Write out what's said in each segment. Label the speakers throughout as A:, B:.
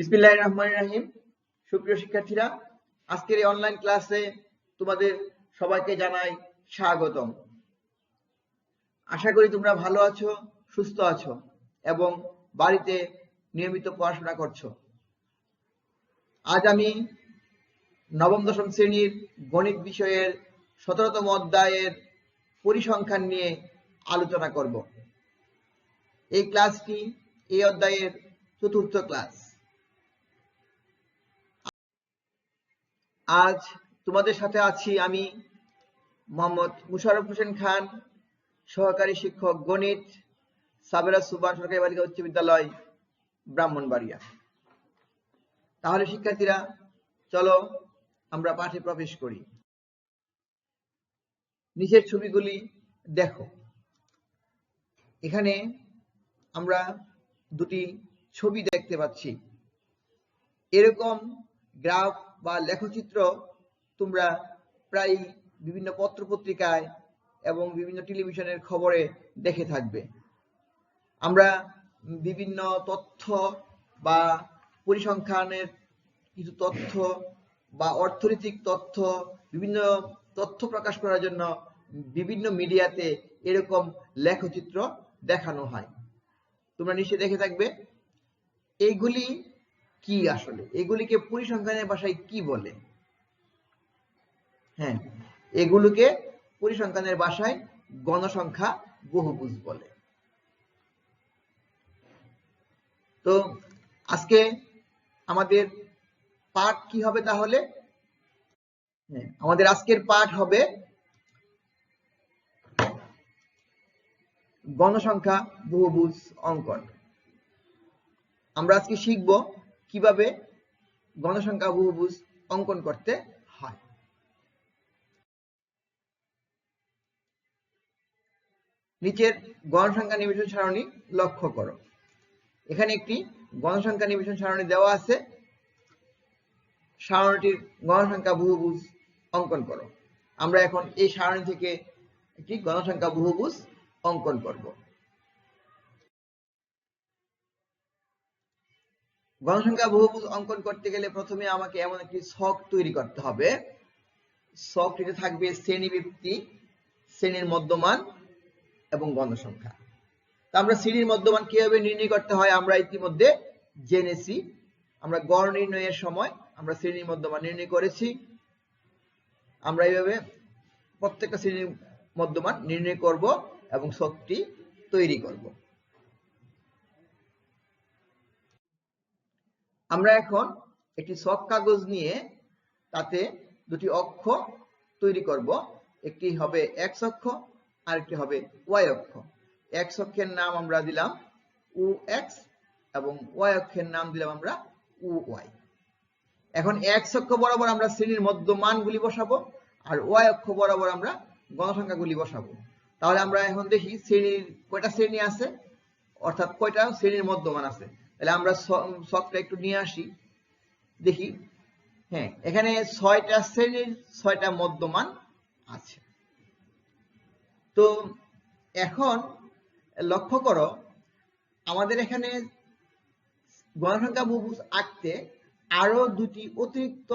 A: বিসমিল্লাহ রহমান রাহিম। সুপ্রিয় শিক্ষার্থীরা, আজকের এই অনলাইন ক্লাসে তোমাদের সবাইকে জানাই স্বাগতম। আশা করি তোমরা ভালো আছো, সুস্থ আছো এবং বাড়িতে নিয়মিত পড়াশোনা করছ। আজ আমি নবম, দশম শ্রেণির গণিত বিষয়ের সতেরোতম অধ্যায়ের পরিসংখ্যান নিয়ে আলোচনা করব। এই ক্লাসটি এই অধ্যায়ের চতুর্থ ক্লাস আজ তোমাদের সাথে আছি আমি মোহাম্মদ মুশারফ হোসেন খান, সহকারী শিক্ষক গণিত, সাবেরা সুবান সরকারি বালিকা উচ্চ বিদ্যালয়, ব্রাহ্মণবাড়িয়া। তাহলে শিক্ষার্থীরা, চলো আমরা পাঠে প্রবেশ করি। নিচের ছবিগুলি দেখো। এখানে আমরা দুটি ছবি দেখতে পাচ্ছি। এরকম গ্রাফ বা লেখচিত্র তোমরা প্রায় বিভিন্ন পত্র পত্রিকায় এবং বিভিন্ন টেলিভিশনের খবরে দেখে থাকবে। আমরা বিভিন্ন তথ্য বা পরিসংখ্যানের কিছু তথ্য বা অর্থনৈতিক তথ্য, বিভিন্ন তথ্য প্রকাশ করার জন্য বিভিন্ন মিডিয়াতে এরকম লেখচিত্র দেখানো হয়। তোমরা নিশ্চয়ই দেখে থাকবে। এইগুলি কি আসলে? এগুলিকে পরিসংখ্যানের ভাষায় কি বলে? হ্যাঁ এগুলোকে পরিসংখ্যানের ভাষায় গণসংখ্যা বহুভুজ বলে। তো আজকে আমাদের পাঠ কি হবে তাহলে? হ্যাঁ, আমাদের আজকের পাঠ হবে গণসংখ্যা বহুভুজ অঙ্কন। আমরা আজকে শিখব কীভাবে গণসংখ্যা বহুভুজ অঙ্কন করতে হয়? নিচের গণসংখ্যা নিবেশন সারণী লক্ষ্য করো। এখানে একটি গণসংখ্যা নিবেশন সারণী দেওয়া আছে। সারণীটির গণসংখ্যা বহুভুজ অঙ্কন করো। আমরা এখন এই সারণী থেকে একটি গণসংখ্যা বহুভুজ অঙ্কন করব। গণসংখ্যা বহুভুজ অঙ্কন করতে গেলে প্রথমে আমাকে এমন একটি ছক তৈরি করতে হবে। ছকটিতে থাকবে শ্রেণি ভিত্তি শ্রেণির মধ্যমান এবং গণসংখ্যা। তা আমরা শ্রেণির মধ্যমান কীভাবে নির্ণয় করতে হয় আমরা ইতিমধ্যে জেনেছি। আমরা গড় নির্ণয়ের সময় আমরা শ্রেণির মধ্যমান নির্ণয় করেছি। আমরা এইভাবে প্রত্যেকটা শ্রেণির মধ্যমান নির্ণয় করব এবং শক্তি তৈরি করব। আমরা এখন একটি শখ কাগজ নিয়ে তাতে দুটি অক্ষ তৈরি করব। একটি হবে এক্স অক্ষ আর একটি হবে ওয়াই অক্ষ। এক্স অক্ষের নাম আমরা দিলাম উ এক্স এবং ওয়াই অক্ষের নাম দিলাম আমরা উ ওয়াই এখন এক্স অক্ষ বরাবর আমরা শ্রেণির মধ্যমানগুলি বসাবো আর ওয়াই অক্ষ বরাবর আমরা গণসংখ্যাগুলি বসাবো। তাহলে আমরা এখন দেখি শ্রেণির কয়টা শ্রেণি আছে? অর্থাৎ কয়টা শ্রেণির মধ্যমান আছে? তাহলে আমরা শখটা একটু নিয়ে আসি। দেখি। হ্যাঁ এখানে ছয়টা শ্রেণির ছয়টা মধ্যমান আছে। তো এখন লক্ষ্য করো, আমাদের এখানে গণসংখ্যা বহুভুজ আঁকতে আরও দুটি অতিরিক্ত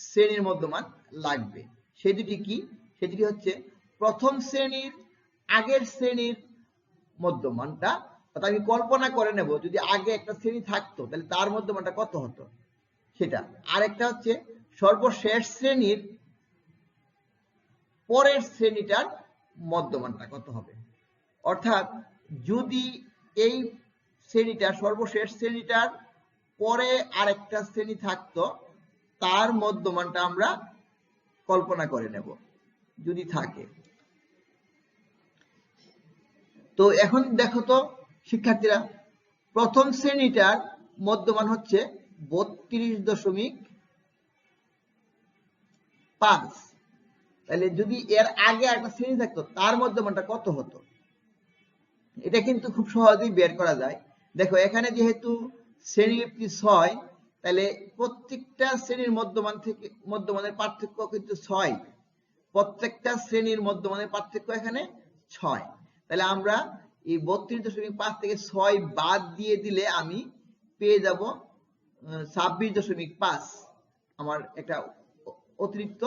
A: শ্রেণির মধ্যমান লাগবে। সে দুটি কি? সেই দুটি হচ্ছে প্রথম শ্রেণির আগের শ্রেণির মধ্যমানটা অর্থাৎ আমি কল্পনা করে নেব, যদি আগে একটা শ্রেণি থাকতো, তাহলে তার মধ্যমানটা কত হতো? সেটা। আরেকটা হচ্ছে, সর্বশেষ শ্রেণির পরের শ্রেণীটার মধ্যমানটা কত হবে? অর্থাৎ, যদি এই শ্রেণীটা, সর্বশেষ শ্রেণীটার পরে আরেকটা শ্রেণি থাকতো, তার মধ্যমানটা আমরা কল্পনা করে নেব, যদি থাকে। তো এখন দেখো তো শিক্ষার্থীরা, প্রথম শ্রেণীটার মধ্যমান হচ্ছে বত্রিশ দশমিক পাঁচ। তাহলে যদি এর আগে একটা শ্রেণি থাকতো, তার মধ্যমানটা কত হতো? এটা কিন্তু খুব সহজেই বের করা যায়। দেখো, এখানে যেহেতু শ্রেণি ছয়, তাহলে প্রত্যেকটা শ্রেণির মধ্যমান থেকে, মধ্যমানের পার্থক্য কিন্তু ছয়। প্রত্যেকটা শ্রেণির মধ্যমানের পার্থক্য এখানে ছয়। তাহলে আমরা এই বত্রিশ দশমিক পাঁচ থেকে ছয় বাদ দিয়ে দিলে আমি পেয়ে যাব ছাব্বিশ দশমিক পাঁচ, আমার একটা অতিরিক্ত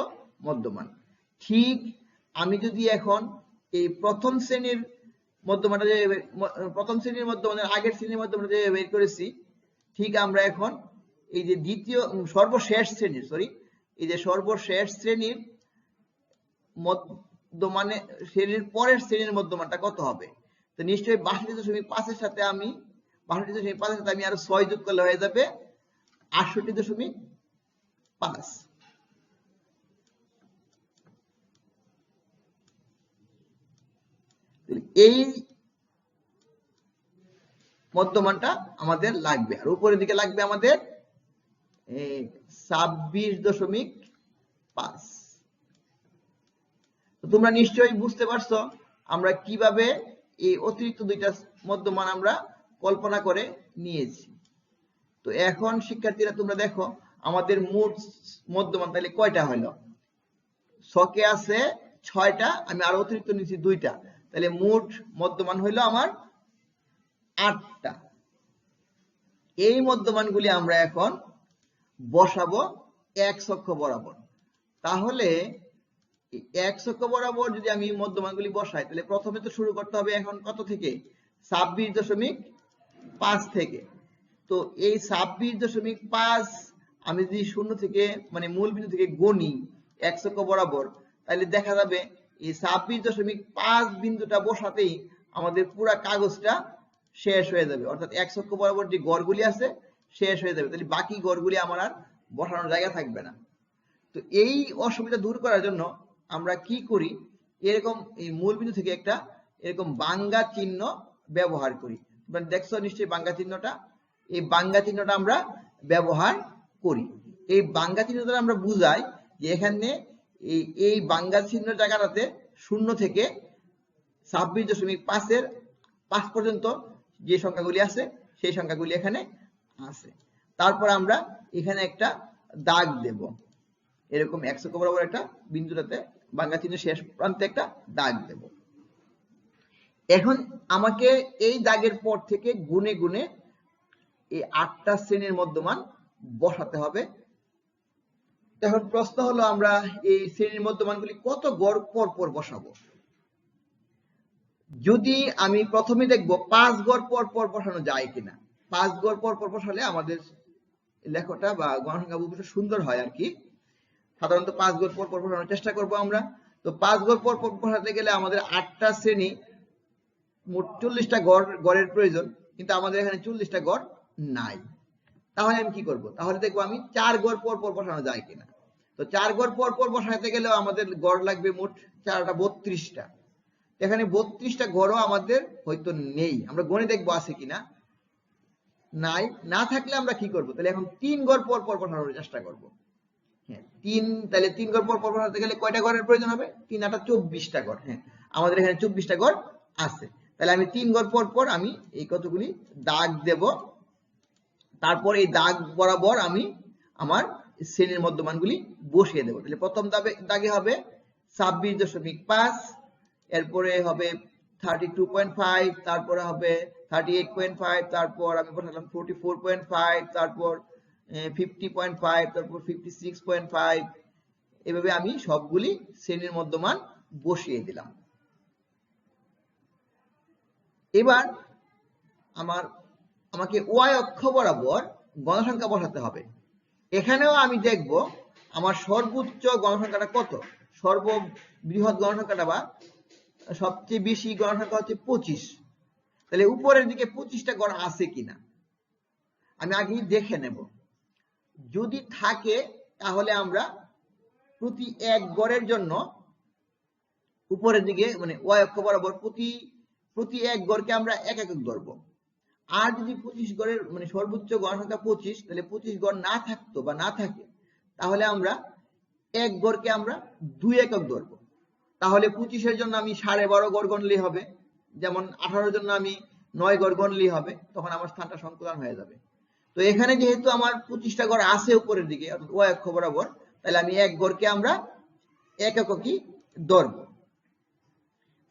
A: মধ্যমান। ঠিক আমি যদি এখন এই প্রথম শ্রেণির মধ্যমানটা যে প্রথম শ্রেণির মধ্যমানের আগের শ্রেণির মধ্যমানটা যে বের করেছি, ঠিক আমরা এখন এই যে দ্বিতীয় সর্বশেষ শ্রেণির সরি এই যে সর্বশেষ শ্রেণির মধ্যমানে, শ্রেণির পরের শ্রেণির মধ্যমানটা কত হবে? তো নিশ্চয়ই বাষট্টি দশমিক পাঁচের সাথে আমি, বাষট্টি দশমিক পাঁচের সাথে আমি আরও ছয় যোগ করলে হয়ে যাবে আটষট্টি দশমিক পাঁচ। এই মধ্যমানটা আমাদের লাগবে। আর উপরের দিকে লাগবে আমাদের ছাব্বিশ দশমিক পাঁচ। তোমরা নিশ্চয়ই বুঝতে পারছ আমরা কীভাবে এই অতিরিক্ত দুইটা মধ্যমান আমরা কল্পনা করে নিয়েছি। তো এখন, শিক্ষার্থীরা, তোমরা দেখো, আমাদের মোট মধ্যমান তাহলে কয়টা হলো? ছকে আছে ছয়টা, আমি আরও অতিরিক্ত নিয়েছি দুইটা। তাহলে মোট মধ্যমান হইল আমার আটটা। এই মধ্যমানগুলি আমরা এখন বসাবো এক অক্ষ বরাবর। তাহলে এক অক্ষ বরাবর যদি আমি মধ্যমানগুলি বসাই, তাহলে প্রথমে তো শুরু করতে হবে এখন কত থেকে? ছাব্বিশ দশমিক পাঁচ থেকে। তো এই ছাব্বিশ দশমিক পাঁচ আমি যদি শূন্য থেকে মানে মূল বিন্দু থেকে গণি এক অক্ষ বরাবর তাহলে দেখা যাবে এই ছাব্বিশ দশমিক পাঁচ বিন্দুটা বসাতেই আমাদের পুরো কাগজটা শেষ হয়ে যাবে। অর্থাৎ এক অক্ষ বরাবর যে গড়গুলি আছে, শেষ হয়ে যাবে। তাহলে বাকি গড়গুলি আমার আর বসানোর জায়গা থাকবে না। তো এই অসুবিধা দূর করার জন্য আমরা কি করি? এরকম এই মূল বিন্দু থেকে একটা এরকম বাঙ্গা চিহ্ন ব্যবহার করি। দেখছ নিশ্চয়ই বাঙ্গা চিহ্নটা? এই বাঙ্গা চিহ্নটা আমরা ব্যবহার করি। এই বাঙ্গা চিহ্ন দ্বারা আমরা বুঝাই যে এখানে এই এই বাঙ্গা চিহ্ন জায়গাটাতে শূন্য থেকে ছাব্বিশ দশমিক পাঁচের পাঁচ পর্যন্ত যে সংখ্যাগুলি আছে, সেই সংখ্যাগুলি এখানে আছে। তারপর আমরা এখানে একটা দাগ দেব। এরকম একশো বরাবর একটা বিন্দুটাতে বাংলা চিহ্ন শেষ প্রান্তে একটা দাগ দেব। এখন আমাকে এই দাগের পর থেকে গুনে গুনে এই আটটা শ্রেণির মধ্যমান বসাতে হবে। এখন প্রশ্ন হলো, আমরা এই শ্রেণির মধ্যমানগুলি কত গড় পর পর বসাবো? যদি আমি প্রথমে দেখব পাঁচ গড় পর পর বসানো যায় কিনা, পাঁচ গড় পর পর বসালে আমাদের লেখাটা বা গণসংখ্যা সুন্দর হয় আর কি। সাধারণত পাঁচ গড় পর পর বসানোর চেষ্টা করব আমরা। তো পাঁচ গড় পর পর বসাতে গেলে আমাদের আটটা শ্রেণি মোট চল্লিশটা গড় গড়ের প্রয়োজন, কিন্তু আমাদের এখানে চল্লিশটা গড় নাই। তাহলে আমি কি করব? তাহলে দেখব আমি চার গড় পর পর বসানো যায় কিনা। তো চার গড় পর পর বসাতে গেলেও আমাদের গড় লাগবে মোট চারটা, বত্রিশটা। এখানে বত্রিশটা গড়ও আমাদের হয়তো নেই। আমরা গণে দেখব আছে কিনা। নাই। না থাকলে আমরা কি করব? তাহলে এখন তিন গড় পর পর বসানোর চেষ্টা করব। তিন, তাহলে তিন গড় পর গেলে কয়টা প্রয়োজন হবে? তিন আটা চব্বিশটা হ্যাঁ। আমাদের এখানে চব্বিশটা আছে। তাহলে আমি তিন আমি এই কতগুলি দাগ দেব। তারপর এই দাগ বরাবর আমি আমার শ্রেণির মধ্যমানগুলি বসিয়ে দেবো। তাহলে প্রথম দাবে, দাগে হবে ছাব্বিশ দশমিক পাঁচ, এরপরে হবে থার্টি টু পয়েন্ট ফাইভ তারপরে হবে থার্টি এইট পয়েন্ট ফাইভ তারপর আমি বসালাম ফোরটি ফোর পয়েন্ট ফাইভ তারপর ফিফটি পয়েন্ট ফাইভ তারপর ফিফটি সিক্স পয়েন্ট ফাইভ এভাবে আমি সবগুলি শ্রেণির মধ্যমান বসিয়ে দিলাম। এবার আমার, আমাকে ওয়াই অক্ষ বরাবর গণসংখ্যা বসাতে হবে। এখানেও আমি দেখব আমার সর্বোচ্চ গণসংখ্যাটা কত? সর্ববৃহৎ গণসংখ্যাটা বা সবচেয়ে বেশি গণসংখ্যা হচ্ছে পঁচিশ। তাহলে উপরের দিকে পঁচিশটা গড় আছে কিনা? আমি আগেই দেখে নেব। যদি থাকে, তাহলে আমরা প্রতি এক গড়ের জন্য উপরের দিকে মানে ওয়াই অক্ষ বরাবর প্রতি প্রতি এক গড়কে আমরা এক একক ধরবো। আর যদি পঁচিশ গড়ের মানে সর্বোচ্চ গণসংখ্যা পঁচিশ, তাহলে পঁচিশ গড় না থাকতো বা না থাকে, তাহলে আমরা এক গড়কে আমরা দুই একক ধরবো। তাহলে পঁচিশের জন্য আমি সাড়ে বারো গড় গণলেই হবে, যেমন আঠারোর জন্য আমি নয় গড় গণলেই হবে, তখন আমার স্থানটা সংকুলন হয়ে যাবে। তো এখানে যেহেতু আমার পঁচিশটা গড় আছে উপরের দিকে, অর্থাৎ ও অক্ষ বরাবর, তাহলে আমি এক গড়কে আমরা এক এককই ধরবো।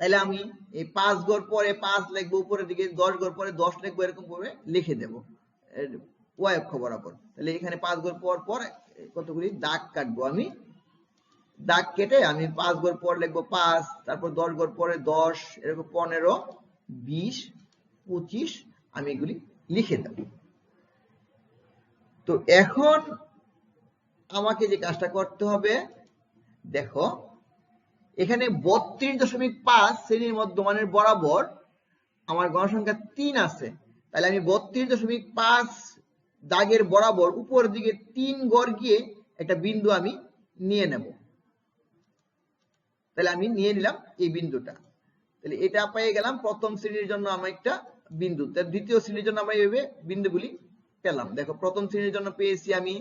A: তাহলে আমি এই পাঁচ গড় পরে পাঁচ লিখব, উপরের দিকে দশ গড় পরে দশ লিখব, এরকম করে লিখে দেব ওয়াই অক্ষ বরাবর। তাহলে এখানে পাঁচ ঘর পর পর কতগুলি দাগ কাটবো আমি? দাগ কেটে আমি পাঁচ ঘর পর লিখব পাঁচ, তারপর দশ ঘর পরে দশ, এরকম পনেরো, বিশ, পঁচিশ, আমি এগুলি লিখে দেব। তো এখন আমাকে যে কাজটা করতে হবে, দেখো, এখানে বত্রিশ দশমিক পাঁচ শ্রেণির মধ্যমানের বরাবর আমার গণসংখ্যা তিন আছে। তাহলে আমি বত্রিশ দশমিক পাঁচ দাগের বরাবর উপরের দিকে তিন গড় গিয়ে একটা বিন্দু আমি নিয়ে নেব। তাহলে আমি নিয়ে নিলাম এই বিন্দুটা। তাহলে এটা পেয়ে গেলাম প্রথম শ্রেণির জন্য আমার একটা বিন্দু। তার দ্বিতীয় শ্রেণির জন্য আমরা এইভাবে বিন্দুগুলি পেলাম। দেখো, প্রথম শ্রেণির জন্য পেয়েছি আমি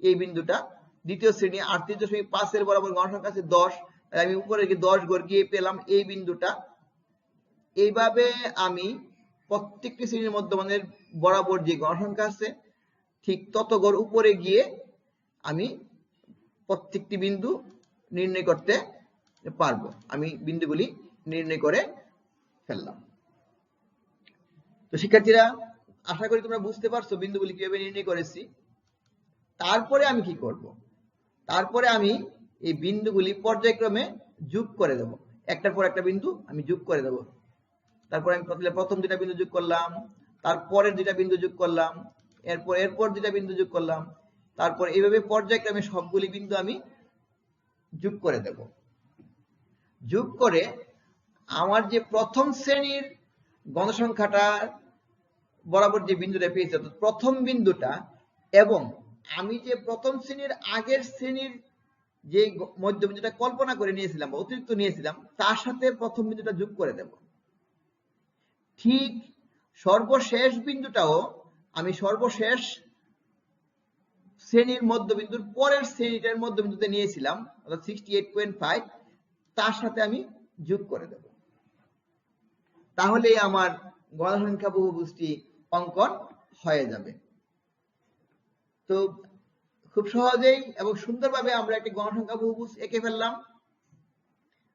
A: এই বিন্দুটা। দ্বিতীয় শ্রেণি আটত্রিশ দশমিক পাঁচের বরাবর গণসংখ্যা আছে দশ। আমি উপরে গিয়ে দশ গড় গিয়ে পেলাম এই বিন্দুটা। এইভাবে আমি প্রত্যেকটি শ্রেণির মধ্যমানের বরাবর যে গণসংখ্যা আছে, ঠিক তত গড় উপরে গিয়ে আমি প্রত্যেকটি বিন্দু নির্ণয় করতে পারব। আমি বিন্দুগুলি নির্ণয় করে ফেললাম। তো শিক্ষার্থীরা আশা করি তোমরা বুঝতে পারছ বিন্দুগুলি কীভাবে নির্ণয় করেছি। তারপরে আমি কি করব? তারপরে আমি এই বিন্দুগুলি পর্যায়ক্রমে যোগ করে দেব। একটার পর একটা বিন্দু আমি যোগ করে দেব। তারপর আমি প্রথমে দুটা বিন্দু যোগ করলাম, তারপরের দুটা বিন্দু যোগ করলাম, এরপর এরপর দুটা বিন্দু যোগ করলাম, তারপর এইভাবে পর্যায়ক্রমে সবগুলি বিন্দু আমি যোগ করে দেব। যোগ করে আমার যে প্রথম শ্রেণির গণসংখ্যাটা বরাবর যে বিন্দুটা পেয়েছে, অর্থাৎ প্রথম বিন্দুটা, এবং আমি যে প্রথম শ্রেণির আগের শ্রেণির যে মধ্যবিন্দুটা কল্পনা করে নিয়েছিলাম বা অতিরিক্ত নিয়েছিলাম, তার সাথে প্রথম বিন্দুটা যোগ করে দেব। ঠিক সর্বশেষ বিন্দুটাও আমি সর্বশেষ শ্রেণির মধ্যবিন্দুর পরের শ্রেণীটার মধ্যবিন্দুতে নিয়েছিলাম, অর্থাৎ সিক্সটি এইট পয়েন্ট ফাইভ তার সাথে আমি যোগ করে দেব। তাহলে আমার গণসংখ্যা বহুভুজটি অঙ্কন হয়ে যাবে। তো খুব সহজেই এবং সুন্দরভাবে আমরা একটি গণসংখ্যা বহুভুজ এঁকে ফেললাম।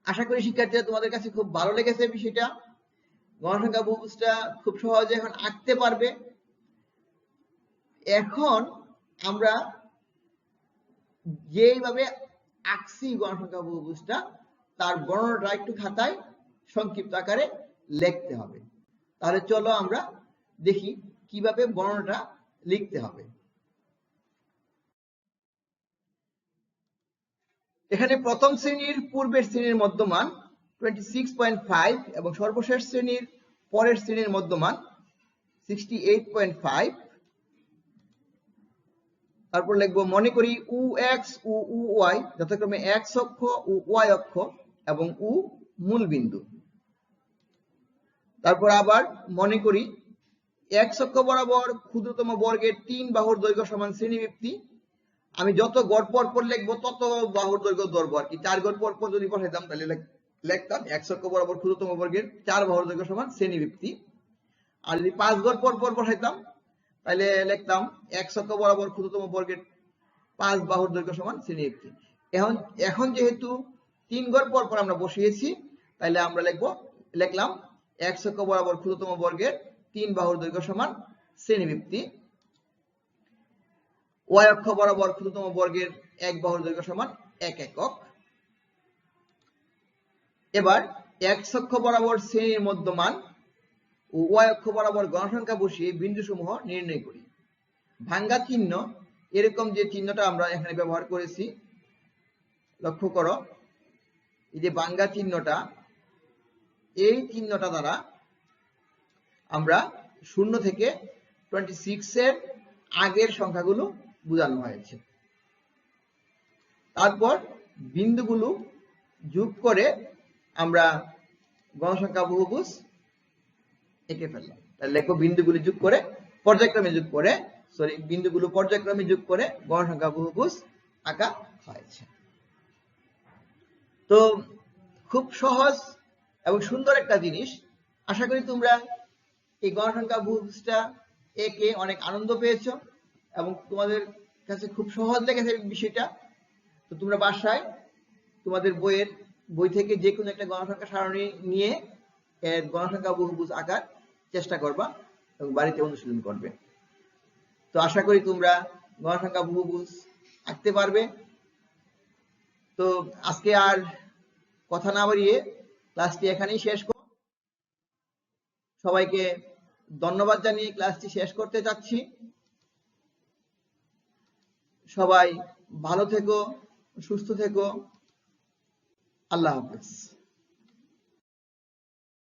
A: আশা করি শিক্ষার্থীরা তোমাদের কাছে খুব ভালো লেগেছে বিষয়টা। গণসংখ্যা বহুভুজটা খুব সহজে এখন আঁকতে পারবে। এখন আমরা যেইভাবে আঁকছি গণসংখ্যা বহুভুজটা, তার বর্ণনাটা একটু খাতায় সংক্ষিপ্ত আকারে লিখতে হবে। তাহলে চলো আমরা দেখি কীভাবে বর্ণনাটা লিখতে হবে। এখানে প্রথম শ্রেণির পূর্বের শ্রেণির মধ্যমান 26.5 এবং সর্বশেষ শ্রেণির পরের শ্রেণির মধ্যমান 68.5 তারপর লিখব, মনে করি উ এক্স ও উ, ওয়াই, যথাক্রমে এক্স অক্ষ ও ওয়াই অক্ষ এবং উ মূল বিন্দু তারপর আবার মনে করি এক্স অক্ষ বরাবর ক্ষুদ্রতম বর্গের তিন বাহুর দৈর্ঘ্য সমান শ্রেণীবৃত্তি। আমি যত গড় পর পর লিখব, তত বাহুর দৈর্ঘ্য ধরবো আর কি চার গড় পর পর যদি বসাইতাম তাহলে লেখ- লিখতাম এক্স অক্ষ বরাবর ক্ষুদ্রতম বর্গের চার বাহুর দৈর্ঘ্য সমান শ্রেণীবৃত্তি। আর যদি পাঁচ গড় পর পর বসাইতাম, তাহলে লিখতাম এক অক্ষ বরাবর ক্ষুদ্রতম বর্গের পাঁচ বাহুর দৈর্ঘ্য সমান শ্রেণীবৃত্তি। এখন এখন যেহেতু তিন গড় পর পর আমরা বসিয়েছি, তাহলে আমরা লিখব লিখলাম এক অক্ষ বরাবর ক্ষুদ্রতম বর্গের তিন বাহুর দৈর্ঘ্য সমান শ্রেণীবৃত্তি। ওয়াই অক্ষ বরাবর ক্ষুদ্রতম বর্গের এক বাহুর দৈর্ঘ্য সমান এক একক। এবার এক্স অক্ষ বরাবর শ্রেণির মধ্যমান ও ওয়াই অক্ষ বরাবর গণসংখ্যা বসিয়ে বিন্দুসমূহ নির্ণয় করি। ভাঙ্গা চিহ্ন, এরকম যে চিহ্নটা আমরা এখানে ব্যবহার করেছি, লক্ষ্য করো, এই যে ভাঙ্গা চিহ্নটা, এই চিহ্নটা দ্বারা আমরা শূন্য থেকে টোয়েন্টি সিক্স এর আগের সংখ্যাগুলো বোঝানো হয়েছে। তারপর বিন্দুগুলো যোগ করে আমরা গণসংখ্যা বহুভুজ এঁকে ফেললাম। তাহলে লেখো বিন্দুগুলি যোগ করে, পর্যায়ক্রমে যোগ করে সরি বিন্দুগুলো পর্যায়ক্রমে যোগ করে গণসংখ্যা বহুভুজ আঁকা হয়েছে। তো খুব সহজ এবং সুন্দর একটা জিনিস। আশা করি তোমরা এই গণসংখ্যা বহুভুজটা একে অনেক আনন্দ পেয়েছ এবং তোমাদের কাছে খুব সহজ লেগেছে বিষয়টা। তো তোমরা বাসায় তোমাদের বইয়ের বই থেকে যে কোনো একটা গণসংখ্যা সারণী নিয়ে এর গণসংখ্যা বহুভুজ আঁকার চেষ্টা করবা এবং বাড়িতে অনুশীলন করবে। তো আশা করি তোমরা গণসংখ্যা বহুভুজ আঁকতে পারবে। তো আজকে আর কথা না বাড়িয়ে ক্লাসটি এখানেই শেষ সবাইকে ধন্যবাদ জানিয়ে ক্লাসটি শেষ করতে যাচ্ছি। সবাই ভালো থেকো সুস্থ থেকো। আল্লাহ হাফেজ।